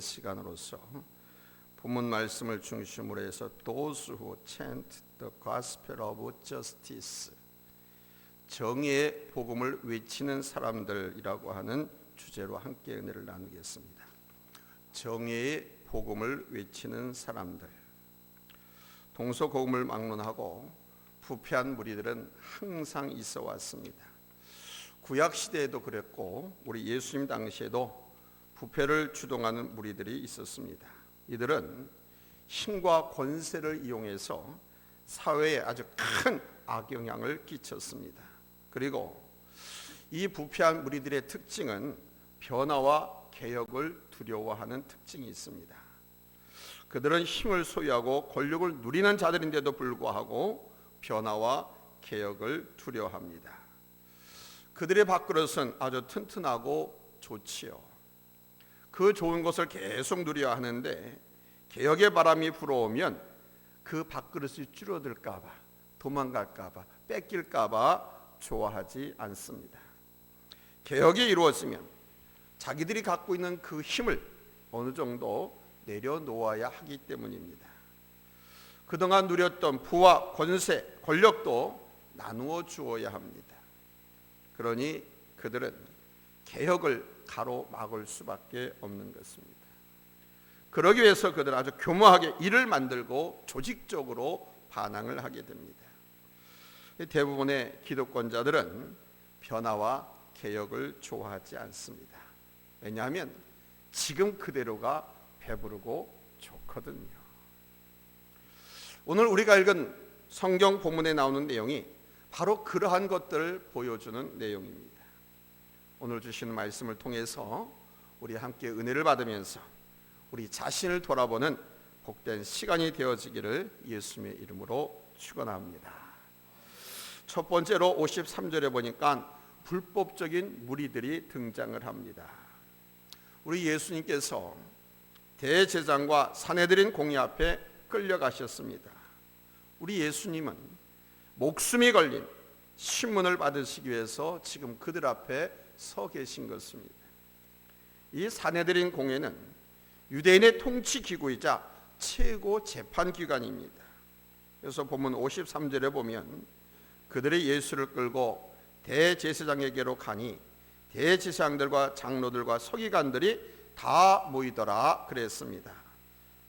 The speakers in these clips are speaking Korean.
시간으로서 본문 말씀을 중심으로 해서 those who chant the gospel of justice 정의의 복음을 외치는 사람들이라고 하는 주제로 함께 은혜를 나누겠습니다. 정의의 복음을 외치는 사람들. 동서고금을 막론하고 부패한 무리들은 항상 있어 왔습니다. 구약 시대에도 그랬고 우리 예수님 당시에도 부패를 주동하는 무리들이 있었습니다. 이들은 힘과 권세를 이용해서 사회에 아주 큰 악영향을 끼쳤습니다. 그리고 이 부패한 무리들의 특징은 변화와 개혁을 두려워하는 특징이 있습니다. 그들은 힘을 소유하고 권력을 누리는 자들인데도 불구하고 변화와 개혁을 두려워합니다. 그들의 밥그릇은 아주 튼튼하고 좋지요. 그 좋은 것을 계속 누려야 하는데 개혁의 바람이 불어오면 그 밥그릇이 줄어들까 봐 도망갈까 봐 뺏길까 봐 좋아하지 않습니다. 개혁이 이루어지면 자기들이 갖고 있는 그 힘을 어느 정도 내려놓아야 하기 때문입니다. 그동안 누렸던 부와 권세, 권력도 나누어 주어야 합니다. 그러니 그들은 개혁을 가로막을 수밖에 없는 것입니다. 그러기 위해서 그들은 아주 교묘하게 일을 만들고 조직적으로 반항을 하게 됩니다. 대부분의 기독권자들은 변화와 개혁을 좋아하지 않습니다. 왜냐하면 지금 그대로가 배부르고 좋거든요. 오늘 우리가 읽은 성경 본문에 나오는 내용이 바로 그러한 것들을 보여주는 내용입니다. 오늘 주시는 말씀을 통해서 우리 함께 은혜를 받으면서 우리 자신을 돌아보는 복된 시간이 되어지기를 예수님의 이름으로 축원합니다. 첫 번째로 53절에 보니까 불법적인 무리들이 등장을 합니다. 우리 예수님께서 대제장과 사내들인 공의 앞에 끌려가셨습니다. 우리 예수님은 목숨이 걸린 신문을 받으시기 위해서 지금 그들 앞에 서 계신 것입니다. 이 사내들인 공회는 유대인의 통치 기구이자 최고 재판 기관입니다. 그래서 본문 53절에 보면 그들이 예수를 끌고 대제사장에게로 가니 대제사장들과 장로들과 서기관들이 다 모이더라 그랬습니다.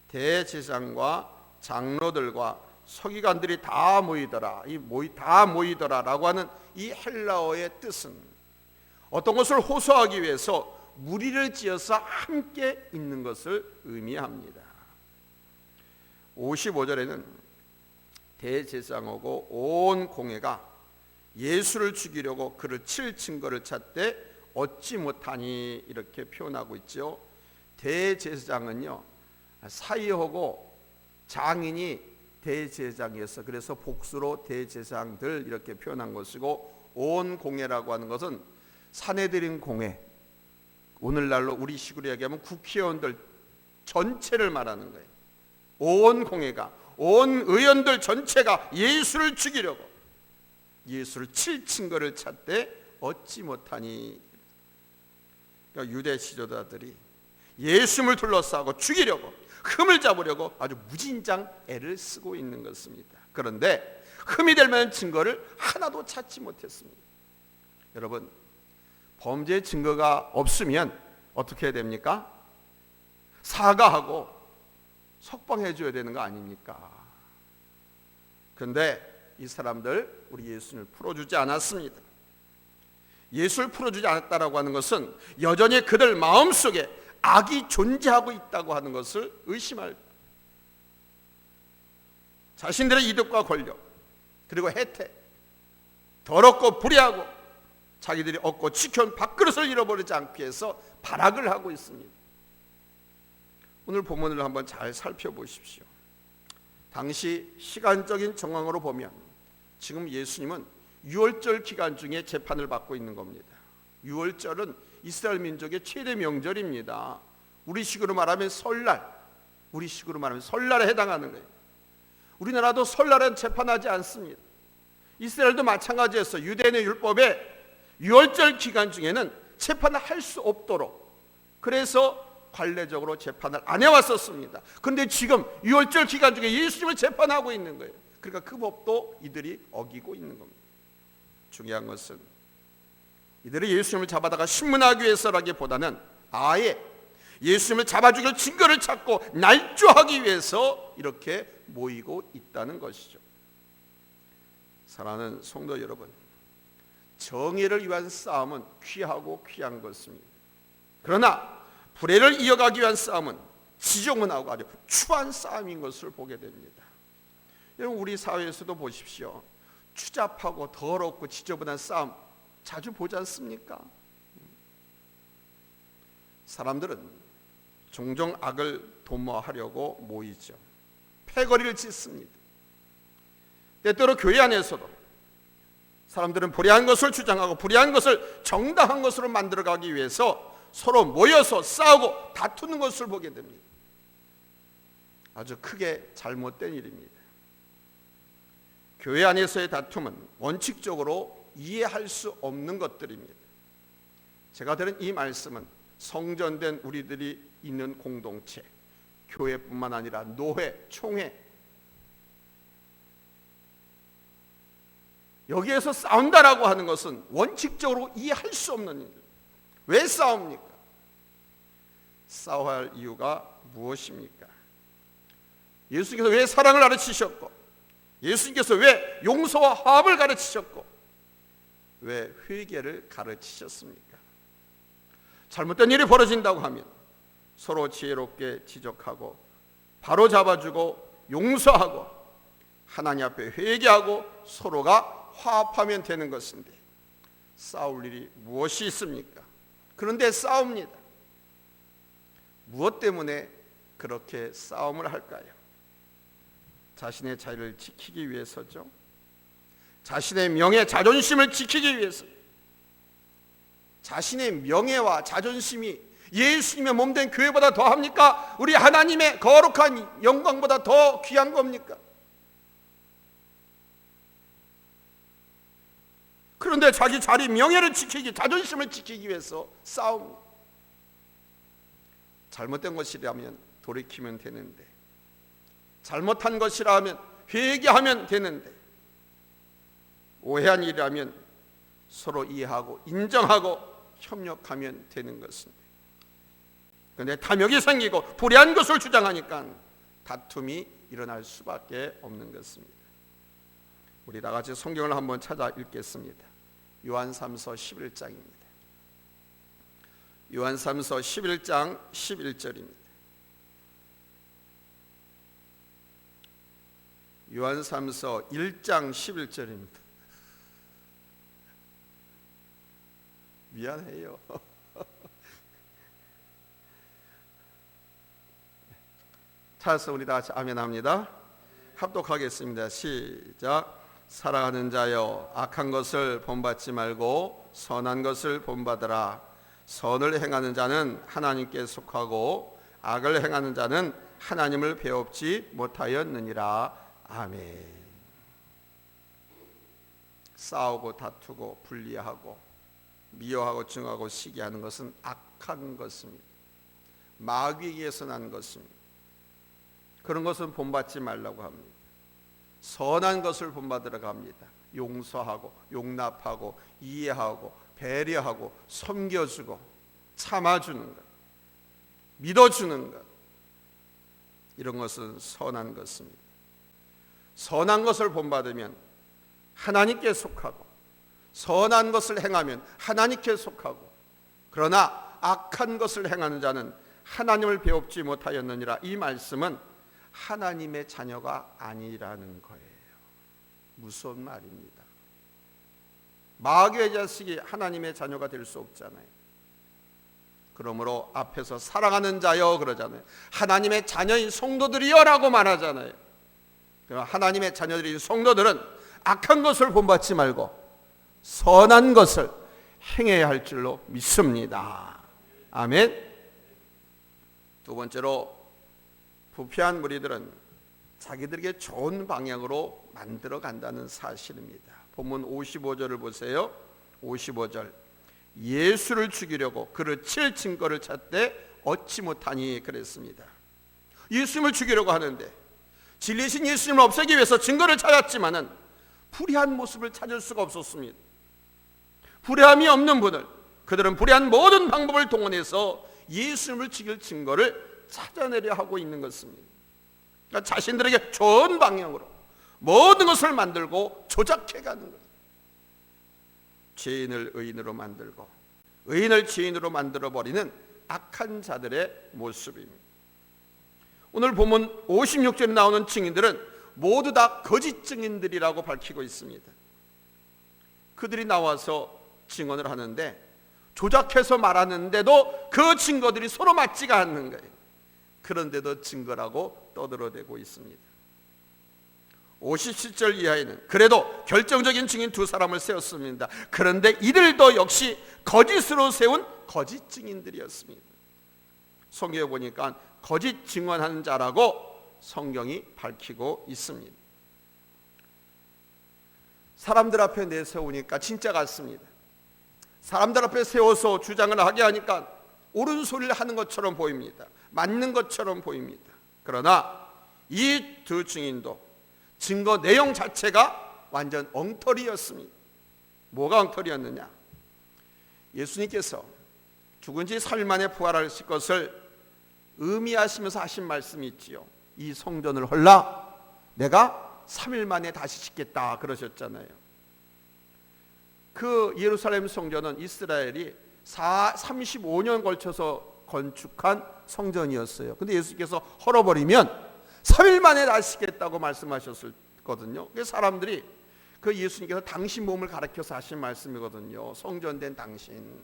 대제사장과 장로들과 서기관들이 다 모이더라. 이 모이 다 모이더라라고 하는 이 헬라어의 뜻은 어떤 것을 호소하기 위해서 무리를 지어서 함께 있는 것을 의미합니다. 55절에는 대제사장하고 온 공회가 예수를 죽이려고 그를 칠 증거를 찾되 얻지 못하니 이렇게 표현하고 있죠. 대제사장은요 사이하고 장인이 대제사장이었어. 그래서 복수로 대제사장들 이렇게 표현한 것이고 온 공회라고 하는 것은 사내들인 공회. 오늘날로 우리 식으로 얘기하면 국회의원들 전체를 말하는 거예요. 온 공회가 온 의원들 전체가 예수를 죽이려고 예수를 칠 증거를 찾되 얻지 못하니 그러니까 유대 지도자들이 예수를 둘러싸고 죽이려고 흠을 잡으려고 아주 무진장 애를 쓰고 있는 것입니다. 그런데 흠이 될 만한 증거를 하나도 찾지 못했습니다. 여러분 범죄 증거가 없으면 어떻게 해야 됩니까? 사과하고 석방해 줘야 되는 거 아닙니까? 그런데 이 사람들 우리 예수를 풀어주지 않았습니다. 예수를 풀어주지 않았다라고 하는 것은 여전히 그들 마음속에 악이 존재하고 있다고 하는 것을 의심할 자신들의 이득과 권력 그리고 혜택 더럽고 불의하고 자기들이 얻고 지켜온 밥그릇을 잃어버리지 않기 위해서 발악을 하고 있습니다. 오늘 본문을 한번 잘 살펴보십시오. 당시 시간적인 정황으로 보면 지금 예수님은 유월절 기간 중에 재판을 받고 있는 겁니다. 유월절은 이스라엘 민족의 최대 명절입니다. 우리식으로 말하면 설날, 우리식으로 말하면 설날에 해당하는 거예요. 우리나라도 설날은 재판하지 않습니다. 이스라엘도 마찬가지였어. 유대인의 율법에 유월절 기간 중에는 재판을 할 수 없도록 그래서 관례적으로 재판을 안 해왔었습니다. 근데 지금 유월절 기간 중에 예수님을 재판하고 있는 거예요. 그러니까 그 법도 이들이 어기고 있는 겁니다. 중요한 것은 이들이 예수님을 잡아다가 신문하기 위해서라기보다는 아예 예수님을 잡아 죽일 증거를 찾고 날조하기 위해서 이렇게 모이고 있다는 것이죠. 사랑하는 성도 여러분, 정의를 위한 싸움은 귀하고 귀한 것입니다. 그러나 불의를 이어가기 위한 싸움은 지저분하고 아주 추한 싸움인 것을 보게 됩니다. 여러분 우리 사회에서도 보십시오. 추잡하고 더럽고 지저분한 싸움 자주 보지 않습니까? 사람들은 종종 악을 도모하려고 모이죠. 패거리를 짓습니다. 때때로 교회 안에서도 사람들은 불의한 것을 주장하고 불의한 것을 정당한 것으로 만들어가기 위해서 서로 모여서 싸우고 다투는 것을 보게 됩니다. 아주 크게 잘못된 일입니다. 교회 안에서의 다툼은 원칙적으로 이해할 수 없는 것들입니다. 제가 들은 이 말씀은 성전된 우리들이 있는 공동체, 교회뿐만 아니라 노회, 총회 여기에서 싸운다라고 하는 것은 원칙적으로 이해할 수 없는 일. 왜 싸웁니까? 싸워야 할 이유가 무엇입니까? 예수님께서 왜 사랑을 가르치셨고, 예수님께서 왜 용서와 화합을 가르치셨고, 왜 회개를 가르치셨습니까? 잘못된 일이 벌어진다고 하면 서로 지혜롭게 지적하고 바로 잡아주고 용서하고 하나님 앞에 회개하고 서로가 화합하면 되는 것인데 싸울 일이 무엇이 있습니까? 그런데 싸웁니다. 무엇 때문에 그렇게 싸움을 할까요? 자신의 자유를 지키기 위해서죠. 자신의 명예, 자존심을 지키기 위해서. 자신의 명예와 자존심이 예수님의 몸된 교회보다 더 합니까? 우리 하나님의 거룩한 영광보다 더 귀한 겁니까? 그런데 자기 자리 명예를 지키기, 자존심을 지키기 위해서 싸움. 잘못된 것이라면 돌이키면 되는데, 잘못한 것이라면 회개하면 되는데, 오해한 일이라면 서로 이해하고 인정하고 협력하면 되는 것입니다. 그런데 탐욕이 생기고 불의한 것을 주장하니까 다툼이 일어날 수밖에 없는 것입니다. 우리 다 같이 성경을 한번 찾아 읽겠습니다. 요한 3서 11장입니다. 요한 3서 11장 11절입니다. 요한 3서 1장 11절입니다. 미안해요. 찾아서 우리 다 아멘합니다. 합독하겠습니다. 시작. 사랑하는 자여 악한 것을 본받지 말고 선한 것을 본받으라. 선을 행하는 자는 하나님께 속하고 악을 행하는 자는 하나님을 배웁지 못하였느니라. 아멘. 싸우고 다투고 분리하고 미워하고 증하고 시기하는 것은 악한 것입니다. 마귀에게서 난 것입니다. 그런 것은 본받지 말라고 합니다. 선한 것을 본받으러 갑니다. 용서하고 용납하고 이해하고 배려하고 섬겨주고 참아주는 것, 믿어주는 것 이런 것은 선한 것입니다. 선한 것을 본받으면 하나님께 속하고 선한 것을 행하면 하나님께 속하고 그러나 악한 것을 행하는 자는 하나님을 배웁지 못하였느니라 이 말씀은 하나님의 자녀가 아니라는 거예요. 무서운 말입니다. 마귀의 자식이 하나님의 자녀가 될 수 없잖아요. 그러므로 앞에서 사랑하는 자여 그러잖아요. 하나님의 자녀인 성도들이여라고 말하잖아요. 하나님의 자녀들인 성도들은 악한 것을 본받지 말고 선한 것을 행해야 할 줄로 믿습니다. 아멘. 두 번째로 부패한 무리들은 자기들에게 좋은 방향으로 만들어 간다는 사실입니다. 본문 55절을 보세요. 55절. 예수를 죽이려고 그를 칠 증거를 찾되 얻지 못하니 그랬습니다. 예수님을 죽이려고 하는데 진리신 예수님을 없애기 위해서 증거를 찾았지만은 불의한 모습을 찾을 수가 없었습니다. 불의함이 없는 분을 그들은 불의한 모든 방법을 동원해서 예수님을 죽일 증거를 찾아내려 하고 있는 것입니다. 그러니까 자신들에게 좋은 방향으로 모든 것을 만들고 조작해 가는 거예요. 죄인을 의인으로 만들고 의인을 죄인으로 만들어 버리는 악한 자들의 모습입니다. 오늘 보면 56절에 나오는 증인들은 모두 다 거짓 증인들이라고 밝히고 있습니다. 그들이 나와서 증언을 하는데 조작해서 말하는데도 그 증거들이 서로 맞지가 않는 거예요. 그런데도 증거라고 떠들어대고 있습니다. 57절 이하에는 그래도 결정적인 증인 두 사람을 세웠습니다. 그런데 이들도 역시 거짓으로 세운 거짓 증인들이었습니다. 성경에 보니까 거짓 증언하는 자라고 성경이 밝히고 있습니다. 사람들 앞에 내세우니까 진짜 같습니다. 사람들 앞에 세워서 주장을 하게 하니까 옳은 소리를 하는 것처럼 보입니다. 맞는 것처럼 보입니다. 그러나 이 두 증인도 증거 내용 자체가 완전 엉터리였습니다. 뭐가 엉터리였느냐? 예수님께서 죽은 지 3일 만에 부활하실 것을 의미하시면서 하신 말씀이 있지요. 이 성전을 헐라 내가 3일 만에 다시 짓겠다 그러셨잖아요. 그 예루살렘 성전은 이스라엘이 4, 35년 걸쳐서 건축한 성전이었어요. 근데 예수께서 헐어버리면 3일 만에 다시겠다고 말씀하셨거든요. 사람들이 그 예수님께서 당신 몸을 가리켜서 하신 말씀이거든요. 성전된 당신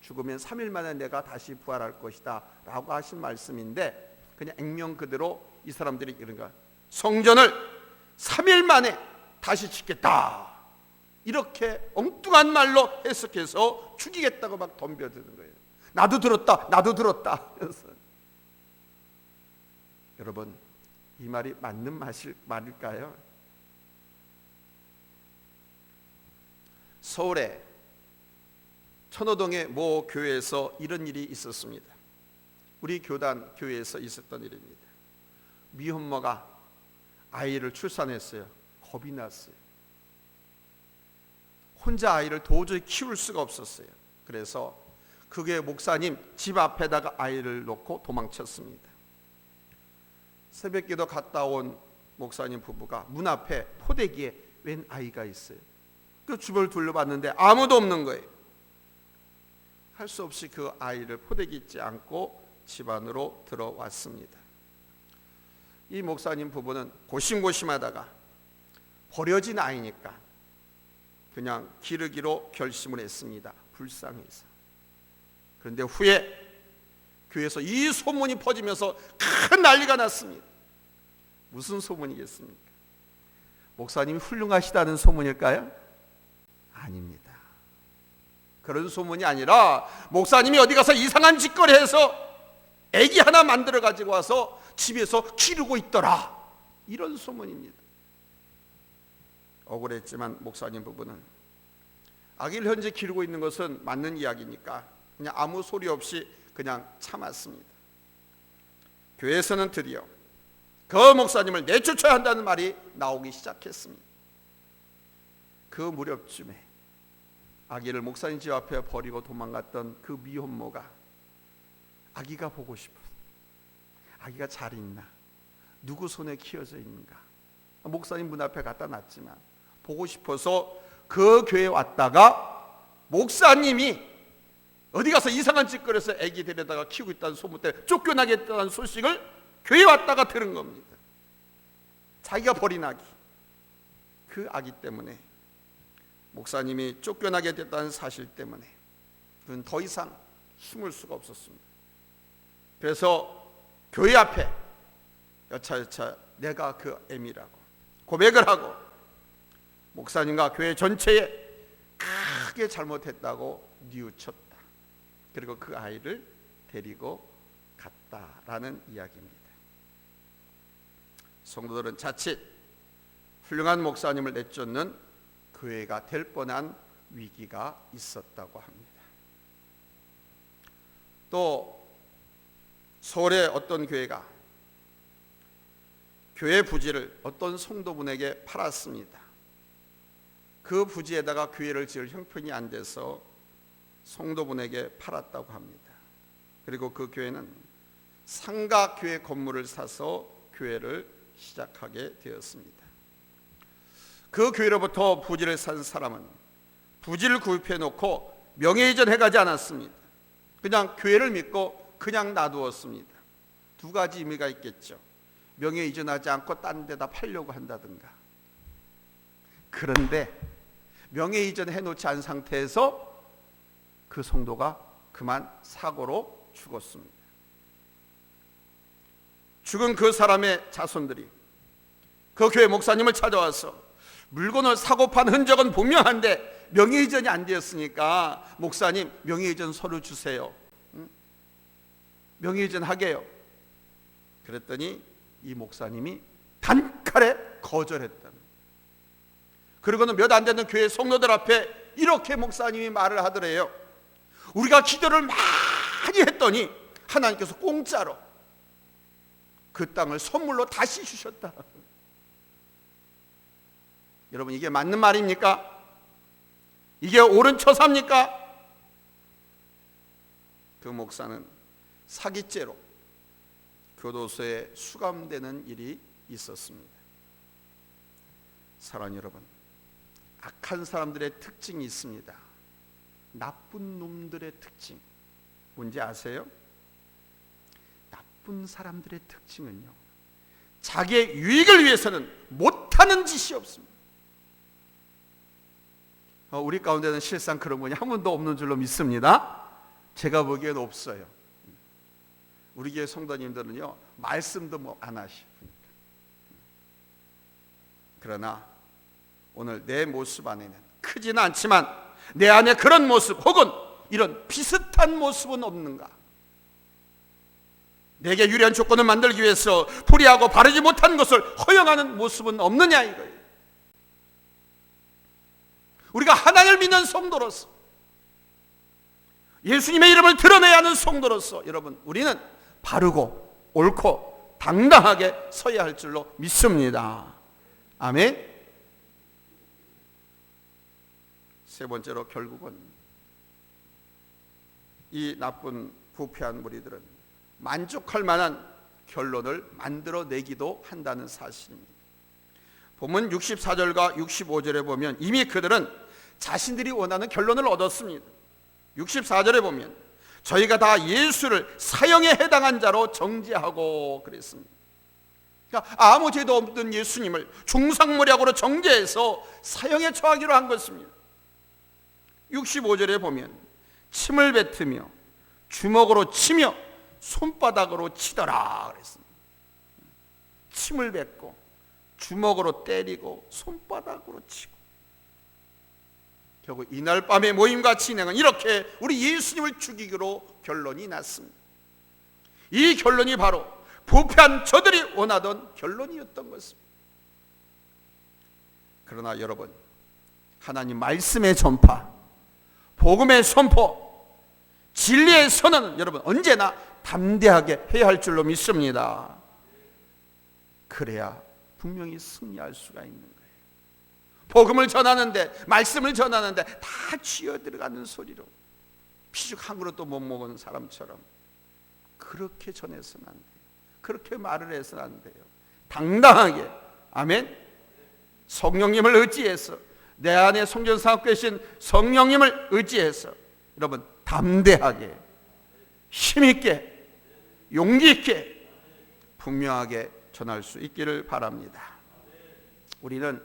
죽으면 3일 만에 내가 다시 부활할 것이다 라고 하신 말씀인데 그냥 액면 그대로 이 사람들이 이런 거 성전을 3일 만에 다시 짓겠다 이렇게 엉뚱한 말로 해석해서 죽이겠다고 막 덤벼드는 거예요 나도 들었다 나도 들었다 그래서 여러분 이 말이 맞는 말일, 말일까요? 서울에 천호동의 모 교회에서 이런 일이 있었습니다. 우리 교단 교회에서 있었던 일입니다. 미혼모가 아이를 출산했어요. 겁이 났어요. 혼자 아이를 도저히 키울 수가 없었어요. 그래서 그게 목사님 집 앞에다가 아이를 놓고 도망쳤습니다. 새벽기도 갔다 온 목사님 부부가 문 앞에 포대기에 웬 아이가 있어요. 그 주변을 둘러봤는데 아무도 없는 거예요. 할 수 없이 그 아이를 포대기 있지 않고 집 안으로 들어왔습니다. 이 목사님 부부는 고심고심하다가 버려진 아이니까 그냥 기르기로 결심을 했습니다. 불쌍해서. 그런데 후에 교회에서 이 소문이 퍼지면서 큰 난리가 났습니다. 무슨 소문이겠습니까? 목사님이 훌륭하시다는 소문일까요? 아닙니다. 그런 소문이 아니라 목사님이 어디 가서 이상한 짓거리 해서 애기 하나 만들어 가지고 와서 집에서 기르고 있더라. 이런 소문입니다. 억울했지만 목사님 부부는 아기를 현재 기르고 있는 것은 맞는 이야기니까 그냥 아무 소리 없이 그냥 참았습니다. 교회에서는 드디어 그 목사님을 내쫓아야 한다는 말이 나오기 시작했습니다. 그 무렵쯤에 아기를 목사님 집 앞에 버리고 도망갔던 그 미혼모가 아기가 보고 싶어. 아기가 잘 있나? 누구 손에 키워져 있는가? 목사님 문 앞에 갖다 놨지만 보고 싶어서 그 교회 왔다가 목사님이 어디 가서 이상한 짓거리해서 아기 데려다가 키우고 있다는 소문 때문에 쫓겨나겠다는 소식을 교회 왔다가 들은 겁니다. 자기가 버린 아기. 그 아기 때문에 목사님이 쫓겨나게 됐다는 사실 때문에 그는 더 이상 숨을 수가 없었습니다. 그래서 교회 앞에 여차여차 내가 그 애미라고 고백을 하고 목사님과 교회 전체에 크게 잘못했다고 뉘우쳤다. 그리고 그 아이를 데리고 갔다라는 이야기입니다. 성도들은 자칫 훌륭한 목사님을 내쫓는 교회가 될 뻔한 위기가 있었다고 합니다. 또 서울의 어떤 교회가 교회 부지를 어떤 성도분에게 팔았습니다. 그 부지에다가 교회를 지을 형편이 안 돼서 성도분에게 팔았다고 합니다. 그리고 그 교회는 상가 교회 건물을 사서 교회를 시작하게 되었습니다. 그 교회로부터 부지를 산 사람은 부지를 구입해 놓고 명예이전 해가지 않았습니다. 그냥 교회를 믿고 그냥 놔두었습니다. 두 가지 의미가 있겠죠. 명예이전하지 않고 딴 데다 팔려고 한다든가. 그런데 명예이전 해놓지 않은 상태에서 그 성도가 그만 사고로 죽었습니다. 죽은 그 사람의 자손들이 그 교회 목사님을 찾아와서 물건을 사고 판 흔적은 분명한데 명예이전이 안 되었으니까 목사님 명예이전 서류 주세요. 응? 명예이전 하게요. 그랬더니 이 목사님이 단칼에 거절했다. 그리고는 몇 안 되는 교회 성도들 앞에 이렇게 목사님이 말을 하더래요. 우리가 기도를 많이 했더니 하나님께서 공짜로 그 땅을 선물로 다시 주셨다. 여러분 이게 맞는 말입니까? 이게 옳은 처사입니까? 그 목사는 사기죄로 교도소에 수감되는 일이 있었습니다. 사랑 여러분, 악한 사람들의 특징이 있습니다. 나쁜 놈들의 특징. 뭔지 아세요? 나쁜 사람들의 특징은요. 자기의 유익을 위해서는 못하는 짓이 없습니다. 어, 우리 가운데는 실상 그런 분이 한 분도 없는 줄로 믿습니다. 제가 보기엔 없어요. 우리 교회 성도님들은요 말씀도 뭐 안 하시니까. 그러나 오늘 내 모습 안에는 크지는 않지만 내 안에 그런 모습 혹은 이런 비슷한 모습은 없는가? 내게 유리한 조건을 만들기 위해서 불의하고 바르지 못한 것을 허용하는 모습은 없느냐 이거예요. 우리가 하나님을 믿는 성도로서 예수님의 이름을 드러내야 하는 성도로서 여러분 우리는 바르고 옳고 당당하게 서야 할 줄로 믿습니다. 아멘. 세 번째로 결국은 이 나쁜 부패한 무리들은 만족할 만한 결론을 만들어내기도 한다는 사실입니다. 본문 64절과 65절에 보면 이미 그들은 자신들이 원하는 결론을 얻었습니다. 64절에 보면 저희가 다 예수를 사형에 해당한 자로 정죄하고 그랬습니다. 그러니까 아무 죄도 없던 예수님을 중상모략으로 정죄해서 사형에 처하기로 한 것입니다. 65절에 보면 침을 뱉으며 주먹으로 치며 손바닥으로 치더라 그랬습니다. 침을 뱉고 주먹으로 때리고 손바닥으로 치고 결국 이날 밤의 모임과 진행은 이렇게 우리 예수님을 죽이기로 결론이 났습니다. 이 결론이 바로 부패한 저들이 원하던 결론이었던 것입니다. 그러나 여러분, 하나님 말씀의 전파, 복음의 선포, 진리의 선언은 여러분 언제나 담대하게 해야 할 줄로 믿습니다. 그래야 분명히 승리할 수가 있는 거예요. 복음을 전하는데 말씀을 전하는데 다 쥐어 들어가는 소리로 피죽 한 그릇도 못 먹은 사람처럼 그렇게 전해서는 안 돼요. 그렇게 말을 해서는 안 돼요. 당당하게 아멘. 성령님을 의지해서 내 안에 성전 사업 계신 성령님을 의지해서 여러분 담대하게 힘있게 용기 있게 분명하게 전할 수 있기를 바랍니다. 우리는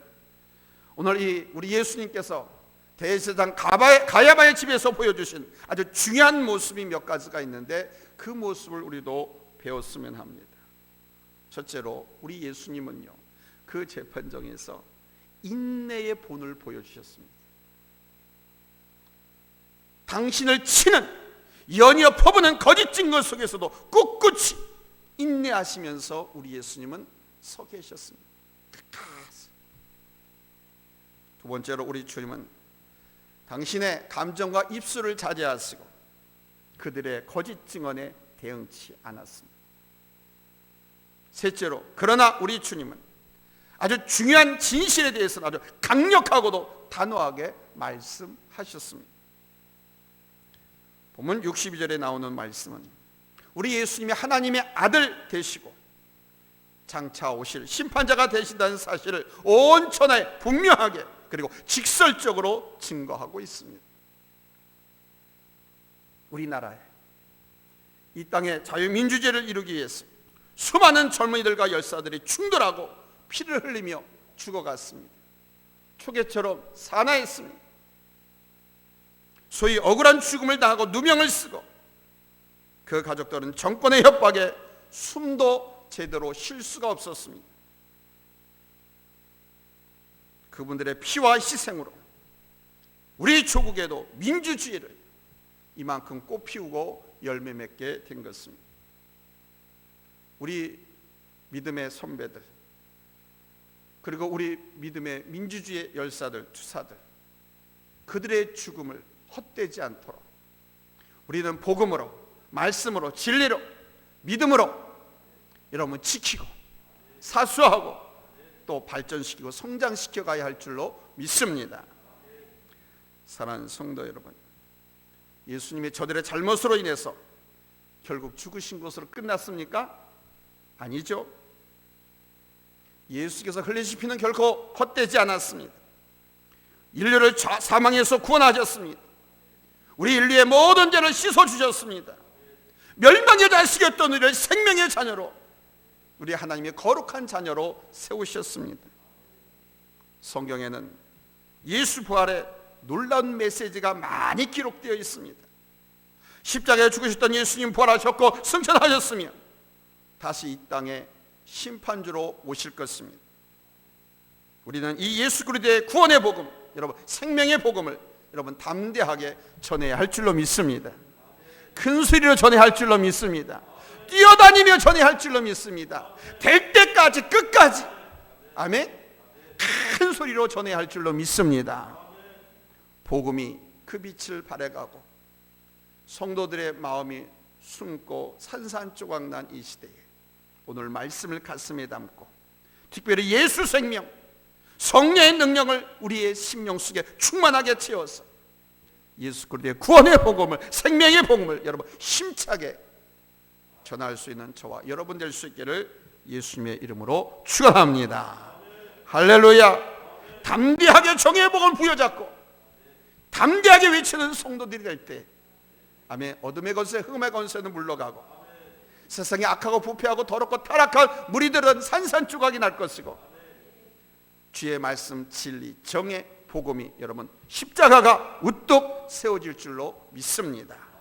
오늘 이 우리 예수님께서 대제사장 가야바의 집에서 보여주신 아주 중요한 모습이 몇 가지가 있는데 그 모습을 우리도 배웠으면 합니다. 첫째로 우리 예수님은요 그 재판정에서 인내의 본을 보여주셨습니다. 당신을 치는 연이어 퍼부는 거짓 증거 속에서도 꿋꿋이 인내하시면서 우리 예수님은 서 계셨습니다. 두 번째로 우리 주님은 당신의 감정과 입술을 자제하시고 그들의 거짓 증언에 대응치 않았습니다. 셋째로 그러나 우리 주님은 아주 중요한 진실에 대해서는 아주 강력하고도 단호하게 말씀하셨습니다. 보면 62절에 나오는 말씀은 우리 예수님이 하나님의 아들 되시고 장차 오실 심판자가 되신다는 사실을 온 천하에 분명하게 그리고 직설적으로 증거하고 있습니다. 우리나라에 이 땅에 자유민주제를 이루기 위해서 수많은 젊은이들과 열사들이 충돌하고 피를 흘리며 죽어갔습니다. 초계처럼 사나했습니다. 소위 억울한 죽음을 당하고 누명을 쓰고 그 가족들은 정권의 협박에 숨도 제대로 쉴 수가 없었습니다. 그분들의 피와 희생으로 우리 조국에도 민주주의를 이만큼 꽃피우고 열매 맺게 된 것입니다. 우리 믿음의 선배들 그리고 우리 믿음의 민주주의 열사들 투사들 그들의 죽음을 헛되지 않도록 우리는 복음으로 말씀으로 진리로 믿음으로 여러분 지키고 사수하고 또 발전시키고 성장시켜 가야 할 줄로 믿습니다. 사랑하는 성도 여러분, 예수님이 저들의 잘못으로 인해서 결국 죽으신 것으로 끝났습니까? 아니죠. 예수께서 흘리신 피는 결코 헛되지 않았습니다. 인류를 사망에서 구원하셨습니다. 우리 인류의 모든 죄를 씻어 주셨습니다. 멸망의 자식이었던 우리를 생명의 자녀로 우리 하나님의 거룩한 자녀로 세우셨습니다. 성경에는 예수 부활의 놀라운 메시지가 많이 기록되어 있습니다. 십자가에 죽으셨던 예수님 부활하셨고 승천하셨으며 다시 이 땅에 심판주로 오실 것입니다. 우리는 이 예수 그리스도의 구원의 복음, 여러분 생명의 복음을 여러분 담대하게 전해야 할 줄로 믿습니다. 큰 소리로 전해야 할 줄로 믿습니다. 뛰어다니며 전해야 할 줄로 믿습니다. 될 때까지 끝까지 아멘. 큰 소리로 전해야 할 줄로 믿습니다. 복음이 그 빛을 발해가고 성도들의 마음이 숨고 산산조각 난 이 시대에 오늘 말씀을 가슴에 담고 특별히 예수 생명 성령의 능력을 우리의 심령 속에 충만하게 채워서 예수 그리스도의 구원의 복음을 생명의 복음을 여러분 힘차게 전할 수 있는 저와 여러분 될 수 있기를 예수님의 이름으로 축원합니다. 할렐루야. 담대하게 정의 복음을 부여잡고 담대하게 외치는 성도들이 될 때 아멘. 어둠의 권세, 흑음의 권세는 물러가고 세상에 악하고 부패하고 더럽고 타락한 무리들은 산산조각이 날 것이고 주의 말씀 진리 정의 복음이 여러분 십자가가 우뚝 세워질 줄로 믿습니다.